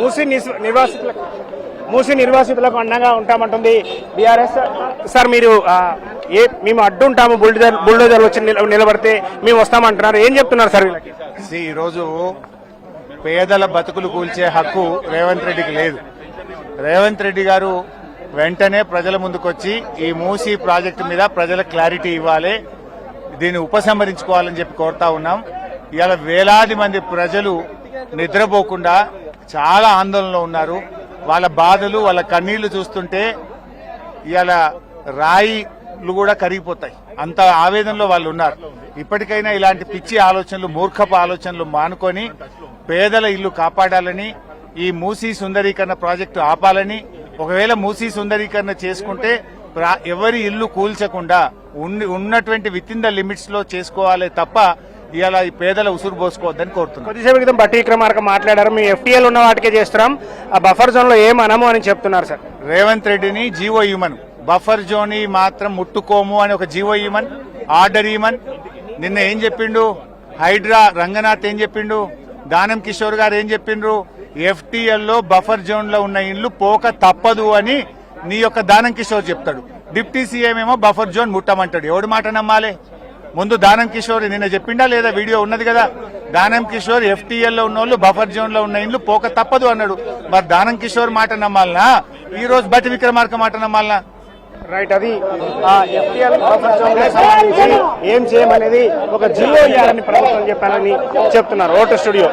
మూసి నిస్- నిర్వాసితులకు మూసి నిర్వాసితులకు అండగా ఉంటామంటుంది బీఆర్ఎస్. సార్ మీరు ఏ మేము అడ్డు ఉంటాము బుల్డోజర్ బుల్డోజర్ వచ్చి నిలబడితే మేము వస్తామంటున్నారు. ఏం చెప్తున్నారు సార్ ఈరోజు పేదల బతుకులు కూల్చే హక్కు రేవంత్ రెడ్డికి లేదు. రేవంత్ రెడ్డి గారు వెంటనే ప్రజల ముందుకొచ్చి ఈ మూసీ ప్రాజెక్టు మీద ప్రజల క్లారిటీ ఇవ్వాలి. దీన్ని ఉపసంహరించుకోవాలని చెప్పి కోరుతా ఉన్నాం. ఇవాళ వేలాది మంది ప్రజలు నిద్రపోకుండా చాలా ఆందోళనలో ఉన్నారు. వాళ్ళ బాధలు వాళ్ళ కన్నీళ్ళు చూస్తుంటే ఇవాళ రాయిలు కూడా కరిగిపోతాయి. అంత ఆవేదనలో వాళ్ళు ఉన్నారు. ఇప్పటికైనా ఇలాంటి పిచ్చి ఆలోచనలు మూర్ఖపు ఆలోచనలు మానుకొని పేదల ఇల్లు కాపాడాలని ఈ మూసీ సుందరీకరణ ప్రాజెక్టు ఆపాలని ఒకవేళ మూసీ సుందరీకరణ చేసుకుంటే ప్రా- ఎవరి ఇల్లు కూల్చకుండా ఉన్నటువంటి విత్ ఇన్ ద లిమిట్స్లో చేసుకోవాలి తప్ప ఇవాళ ఈ పేదల ఉసురు పోసుకోవద్దని కోరుతున్నాను కొద్దిసేపు క్రితం బట్టి విక్రమార్క మాట్లాడారు. మేము ఎఫ్టీఎల్ ఉన్న వాటికే చేస్తున్నాం. ఆ బఫర్ జోన్లో ఏం అనము అని చెప్తున్నారు సార్? రేవంత్ రెడ్డిని జీవో ఇవ్వమను బఫర్ జోని మాత్రం ముట్టుకోము అని ఒక జీవో ఇవ్వమన్ ఆర్డర్ ఇవ్వమన్ నిన్న ఏం చెప్పిండు? హైడ్రా రంగనాథ్ ఏం చెప్పిండు? దానం కిషోర్ గారు ఏం చెప్పిండ్రు? ఎఫ్టీఎల్లో బఫర్ జోన్లో ఉన్న ఇండ్లు పోక తప్పదు అని నీ యొక్క దానం కిషోర్ చెప్తాడు. డిప్టీ సీఎం ఏమో బఫర్ జోన్ ముట్టమంటాడు. ఎవడు మాట నమ్మాలి? ముందు దానం కిషోర్ నిన్న చెప్పిండా లేదా వీడియో ఉన్నది కదా? దానం కిషోర్ ఎఫ్టీఎల్లో ఉన్న వాళ్ళు బఫర్ జోన్లో ఉన్న ఇండ్లు పోక తప్పదు అన్నాడు. మరి దానం కిషోర్ మాట నమ్మాలనా? ఈ రోజు బతి విక్రమార్క మాట నమ్మాలనా? రైట్ అది ఆ బఫర్ జోన్ సంబంధించి ఏం చేయమనేది ఒక జియో ఇవ్వాలని ప్రభుత్వం చెప్పాలని చెప్తున్నారు. Voter studio.